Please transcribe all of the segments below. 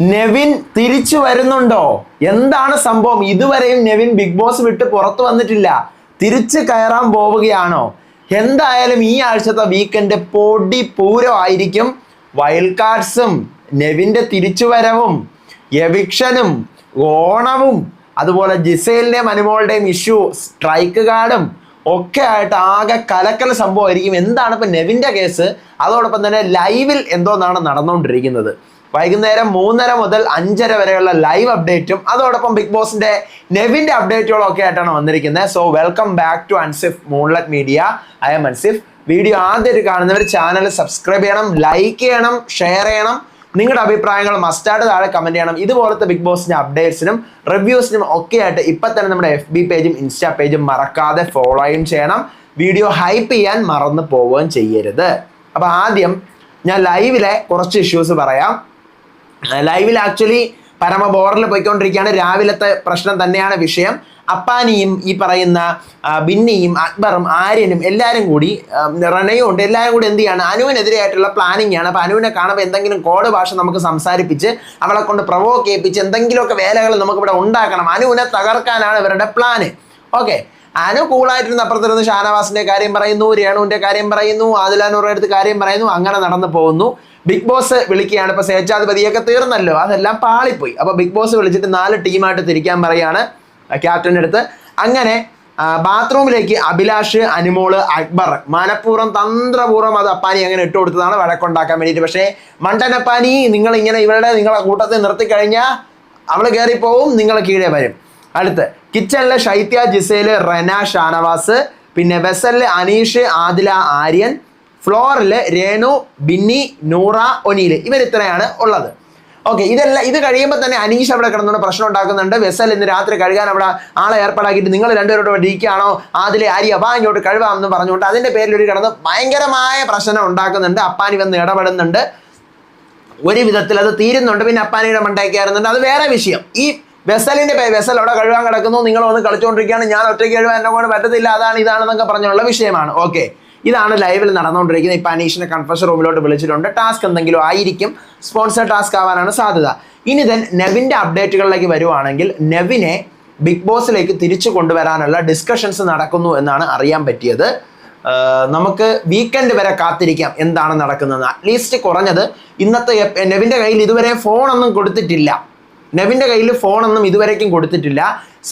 നെവിൻ തിരിച്ചു വരുന്നുണ്ടോ? എന്താണ് സംഭവം? ഇതുവരെയും നെവിൻ ബിഗ് ബോസ് വിട്ട് പുറത്തു വന്നിട്ടില്ല. തിരിച്ചു കയറാൻ പോവുകയാണോ? എന്തായാലും ഈ ആഴ്ചത്തെ വീക്കെൻഡ് പൊടി പൂരമായിരിക്കും വൈൽഡ് കാർഡ്സും നെവിന്റെ തിരിച്ചുവരവും എവിക്ഷനും ഓണവും അതുപോലെ ജിസേലിന്റെയും അനുമോളുടെയും ഇഷ്യൂ സ്ട്രൈക്ക് കാർഡും ഒക്കെ ആയിട്ട് ആകെ കലക്കൽ സംഭവമായിരിക്കും. എന്താണ് ഇപ്പം നെവിന്റെ കേസ്? അതോടൊപ്പം തന്നെ ലൈവിൽ എന്തോന്നാണ് നടന്നുകൊണ്ടിരിക്കുന്നത്. വൈകുന്നേരം മൂന്നര മുതൽ അഞ്ചര വരെയുള്ള ലൈവ് അപ്ഡേറ്റും അതോടൊപ്പം ബിഗ് ബോസിന്റെ നെവിന്റെ അപ്ഡേറ്റുകളും ഒക്കെ ആയിട്ടാണ് വന്നിരിക്കുന്നത്. So welcome back to Ansif Moonlet Media I'm Ansif video ആദ്യമായിട്ട് കാണുന്നവർ ചാനൽ സബ്സ്ക്രൈബ് ചെയ്യണം ലൈക്ക് ചെയ്യണം ഷെയർ ചെയ്യണം. നിങ്ങളുടെ അഭിപ്രായങ്ങൾ മസ്റ്റായിട്ട് താഴെ കമന്റ് ചെയ്യണം. ഇതുപോലത്തെ ബിഗ് ബോസിന്റെ അപ്ഡേറ്റ്സിനും റിവ്യൂസിനും ഒക്കെ ആയിട്ട് ഇപ്പം തന്നെ നമ്മുടെ എഫ് ബി പേജും ഇൻസ്റ്റാ പേജും മറക്കാതെ ഫോളോയും ചെയ്യണം. വീഡിയോ ഹൈപ്പ് ചെയ്യാൻ മറന്നു പോവുകയും ചെയ്യരുത്. അപ്പോൾ ആദ്യം ഞാൻ ലൈവിലെ കുറച്ച് ഇഷ്യൂസ് പറയാം. ലൈവിൽ ആക്ച്വലി പരമ ബോറിൽ പോയിക്കൊണ്ടിരിക്കുകയാണ്. രാവിലത്തെ പ്രശ്നം തന്നെയാണ് വിഷയം. അപ്പാനിയും ഈ പറയുന്ന ബിന്നിയും അക്ബറും ആര്യനും എല്ലാവരും കൂടി റണയും ഉണ്ട്. എല്ലാവരും കൂടി എന്ത് ചെയ്യാണ്? അനുവിനെതിരെയായിട്ടുള്ള പ്ലാനിങ് ആണ്. അപ്പോൾ അനുവിനെ കാണുമ്പോൾ എന്തെങ്കിലും കോഡ് ഭാഷ നമുക്ക് സംസാരിപ്പിച്ച് അവളെ കൊണ്ട് പ്രൊവോക്ക് ചെയ്യിപ്പിച്ച് എന്തെങ്കിലുമൊക്കെ വേലകൾ നമുക്കിവിടെ ഉണ്ടാക്കണം. അനുവിനെ തകർക്കാനാണ് ഇവരുടെ പ്ലാന് ഓക്കെ അനു കൂളായിട്ടിരുന്ന് അപ്പുറത്തിരുന്ന് ഷാനവാസിന്റെ കാര്യം പറയുന്നു രേണുവിന്റെ കാര്യം പറയുന്നു ആദിലാനൂറുടെ അടുത്ത് കാര്യം പറയുന്നു അങ്ങനെ നടന്നു പോകുന്നു. ബിഗ് ബോസ് വിളിക്കുകയാണ്. ഇപ്പൊ സ്വേച്ഛാധിപതിയൊക്കെ തീർന്നല്ലോ. അതെല്ലാം പാളിപ്പോയി. അപ്പൊ ബിഗ് ബോസ് വിളിച്ചിട്ട് നാല് ടീമായിട്ട് തിരിക്കാൻ പറയാണ് ക്യാപ്റ്റന്റെ അടുത്ത്. അങ്ങനെ ബാത്റൂമിലേക്ക് അഭിലാഷ് അനുമോൾ അക്ബർ മനഃപൂർവം തന്ത്രപൂർവം അത് അപ്പാനി അങ്ങനെ ഇട്ട് കൊടുത്തതാണ് വഴക്കുണ്ടാക്കാൻ വേണ്ടിയിട്ട്. പക്ഷേ മണ്ടനപ്പാനി നിങ്ങൾ ഇങ്ങനെ ഇവരുടെ നിങ്ങളെ കൂട്ടത്തിൽ നിർത്തിക്കഴിഞ്ഞാൽ അവൾ കയറിപ്പോവും നിങ്ങൾ കീഴേ വരും. അടുത്ത് കിച്ചണിലെ ശൈത്യ ജിസേൽ റെന ഷാനവാസ് പിന്നെ വെസലിൽ അനീഷ് ആദില ആര്യൻ ഫ്ലോറിൽ രേണു ബിന്നി നൂറ ഒനീൽ ഇവർ ഇത്രയാണ് ഉള്ളത്. ഓക്കെ ഇതെല്ലാം ഇത് കഴിയുമ്പോൾ തന്നെ അനീഷ് അവിടെ കിടന്നുകൊണ്ട് പ്രശ്നം ഉണ്ടാക്കുന്നുണ്ട്. വെസൽ ഇന്ന് രാത്രി കഴുകാൻ അവിടെ ആളെ ഏർപ്പാടാക്കിയിട്ട് നിങ്ങൾ രണ്ടുപേരോട് ഇരിക്കുകയാണോ? അതിലെ അരി വാ ഇങ്ങോട്ട് കഴുകാം പറഞ്ഞുകൊണ്ട് അതിന്റെ പേരിൽ ഒരു കിടന്ന് ഭയങ്കരമായ പ്രശ്നം ഉണ്ടാക്കുന്നുണ്ട്. അപ്പാനി വന്ന് ഇടപെടുന്നുണ്ട്. ഒരു വിധത്തിൽ അത് തീരുന്നുണ്ട്. പിന്നെ അപ്പാനിയുടെ മണ്ടയ്ക്കായിരുന്നുണ്ട് അത് വേറെ വിഷയം. ഈ വെസലിന്റെ പേ വെസൽ അവിടെ കഴുകാൻ കിടക്കുന്നു. നിങ്ങൾ വന്ന് കളിച്ചുകൊണ്ടിരിക്കുകയാണ് ഞാൻ ഒറ്റയ്ക്ക് കഴുകാൻ എന്നെ കൊണ്ട് പറ്റത്തില്ല. അതാണ് ഇതാണെന്നൊക്കെ പറഞ്ഞുള്ള വിഷയമാണ്. ഓക്കെ. ഇതാണ് ലൈവിൽ നടന്നുകൊണ്ടിരിക്കുന്നത്. ഇപ്പം അനീഷിനെ കൺഫഷൻ റൂമിലോട്ട് വിളിച്ചിട്ടുണ്ട്. ടാസ്ക് എന്തെങ്കിലും ആയിരിക്കും. സ്പോൺസർ ടാസ്ക് ആവാനാണ് സാധ്യത. ഇനി ദെൻ നെവിന്റെ അപ്ഡേറ്റുകളിലേക്ക് വരുവാണെങ്കിൽ നെവിനെ ബിഗ് ബോസിലേക്ക് തിരിച്ചു കൊണ്ടുവരാനുള്ള ഡിസ്കഷൻസ് നടക്കുന്നു എന്നാണ് അറിയാൻ പറ്റിയത്. നമുക്ക് വീക്കെൻഡ് വരെ കാത്തിരിക്കാം എന്താണ് നടക്കുന്നത്. അറ്റ്ലീസ്റ്റ് കുറഞ്ഞത് ഇന്നത്തെ നെവിന്റെ കയ്യിൽ ഇതുവരെ ഫോണൊന്നും കൊടുത്തിട്ടില്ല. നെവിന്റെ കയ്യിൽ ഫോണൊന്നും ഇതുവരേക്കും കൊടുത്തിട്ടില്ല.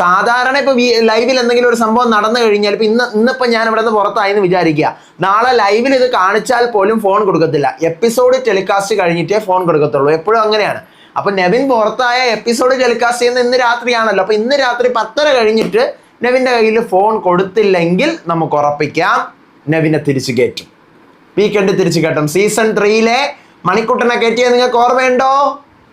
സാധാരണ ഇപ്പോൾ ലൈവിൽ എന്തെങ്കിലും ഒരു സംഭവം നടന്നു കഴിഞ്ഞാൽ ഇപ്പം ഇന്ന് ഇന്നിപ്പോൾ ഞാൻ ഇവിടെ നിന്ന് പുറത്തായെന്ന് വിചാരിക്കുക. നാളെ ലൈവിൽ ഇത് കാണിച്ചാൽ പോലും ഫോൺ കൊടുക്കത്തില്ല. എപ്പിസോഡ് ടെലികാസ്റ്റ് കഴിഞ്ഞിട്ടേ ഫോൺ കൊടുക്കത്തുള്ളൂ. എപ്പോഴും അങ്ങനെയാണ്. അപ്പൊ നെവിൻ പുറത്തായ എപ്പിസോഡ് ടെലികാസ്റ്റ് ചെയ്യുന്ന ഇന്ന് രാത്രിയാണല്ലോ. അപ്പൊ ഇന്ന് രാത്രി പത്തര കഴിഞ്ഞിട്ട് നെവിന്റെ കയ്യിൽ ഫോൺ കൊടുത്തില്ലെങ്കിൽ നമുക്ക് ഉറപ്പിക്കാം. നെവിനെ തിരിച്ചു കയറ്റും. വീക്കെൻഡ് തിരിച്ചു കയറ്റും സീസൺ ത്രീയിലെ മണിക്കുട്ടനെ കയറ്റിയത് നിങ്ങൾക്ക് ഓർമ്മയുണ്ടോ?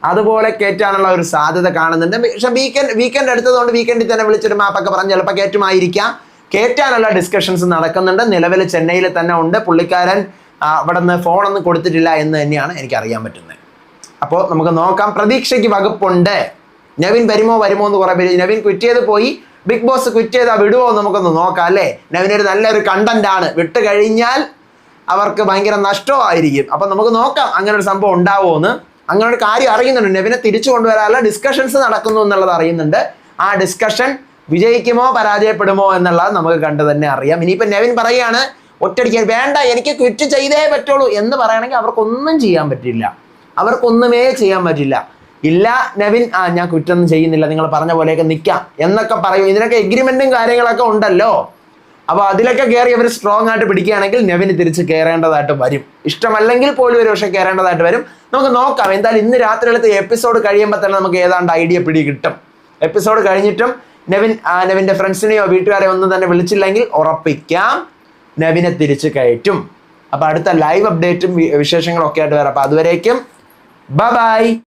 അതുപോലെ കയറ്റാനുള്ള ഒരു സാധ്യത കാണുന്നുണ്ട്. പക്ഷെ വീക്കെൻഡ് വീക്കെൻഡ് എടുത്തതുകൊണ്ട് വീക്കെൻഡിൽ തന്നെ വിളിച്ചൊരു മാപ്പൊക്കെ പറഞ്ഞ് ചിലപ്പോൾ കയറ്റുമായിരിക്കാം കയറ്റാനുള്ള ഡിസ്കഷൻസ് നടക്കുന്നുണ്ട്. നിലവിൽ ചെന്നൈയിൽ തന്നെ ഉണ്ട്. പുള്ളിക്കാരൻ അവിടെ നിന്ന് ഫോണൊന്നും കൊടുത്തിട്ടില്ല എന്ന് തന്നെയാണ് എനിക്ക് അറിയാൻ പറ്റുന്നത്. അപ്പോൾ നമുക്ക് നോക്കാം. പ്രതീക്ഷയ്ക്ക് വകുപ്പുണ്ട്. നവീൻ വരുമോ വരുമോ എന്ന് കുറേ പേര് നവീൻ ക്വിറ്റ് ചെയ്ത് പോയി. ബിഗ് ബോസ് ക്വിറ്റ് ചെയ്താൽ വിടുമോ എന്ന് നമുക്കൊന്ന് നോക്കാം അല്ലേ? നവീൻ ഒരു നല്ലൊരു കണ്ടന്റ് ആണ്. വിട്ട് കഴിഞ്ഞാൽ അവർക്ക് ഭയങ്കര നഷ്ടമായിരിക്കും അപ്പം നമുക്ക് നോക്കാം അങ്ങനെ ഒരു സംഭവം ഉണ്ടാവുമോ എന്ന്. അങ്ങനെ ഒരു കാര്യം അറിയുന്നുണ്ട്. നെവിനെ തിരിച്ചു കൊണ്ടുവരാനുള്ള ഡിസ്കഷൻസ് നടക്കുന്നു എന്നുള്ളത് അറിയുന്നുണ്ട്. ആ ഡിസ്കഷൻ വിജയിക്കുമോ പരാജയപ്പെടുമോ എന്നുള്ളത് നമുക്ക് കണ്ടു തന്നെ അറിയാം. ഇനിയിപ്പോൾ നെവിൻ പറയുകയാണ് ഒറ്റയടിക്കാൻ വേണ്ട എനിക്ക് ക്വിറ്റ് ചെയ്തേ പറ്റുള്ളൂ എന്ന് പറയുകയാണെങ്കിൽ അവർക്കൊന്നും ചെയ്യാൻ പറ്റില്ല. അവർക്കൊന്നുമേ ചെയ്യാൻ പറ്റില്ല. ഇല്ല നെവിൻ ആ ഞാൻ കുറ്റൊന്നും ചെയ്യുന്നില്ല നിങ്ങൾ പറഞ്ഞ പോലെയൊക്കെ നിൽക്കാം എന്നൊക്കെ പറയും. ഇതിനൊക്കെ എഗ്രിമെന്റും കാര്യങ്ങളൊക്കെ ഉണ്ടല്ലോ. അപ്പോൾ അതിലൊക്കെ കയറി അവർ സ്ട്രോങ് ആയിട്ട് പിടിക്കുകയാണെങ്കിൽ നെവിന് തിരിച്ച് കയറേണ്ടതായിട്ട് വരും. ഇഷ്ടമല്ലെങ്കിൽ പോലും ഒരു പക്ഷേ കയറേണ്ടതായിട്ട് വരും. നമുക്ക് നോക്കാം. എന്തായാലും ഇന്ന് രാത്രിയിലത്തെ എപ്പിസോഡ് കഴിയുമ്പോൾ തന്നെ നമുക്ക് ഏതാണ്ട് ഐഡിയ പിടി കിട്ടും. എപ്പിസോഡ് കഴിഞ്ഞിട്ടും നെവിൻ നെവിന്റെ ഫ്രണ്ട്സിനെയോ വീട്ടുകാരെയോ ഒന്നും തന്നെ വിളിച്ചില്ലെങ്കിൽ ഉറപ്പിക്കാം. നെവിനെ തിരിച്ച് കയറ്റും. അപ്പോൾ അടുത്ത ലൈവ് അപ്ഡേറ്റും വിശേഷങ്ങളൊക്കെ ആയിട്ട് വരാം. അപ്പോൾ അതുവരേക്കും ബ ബൈ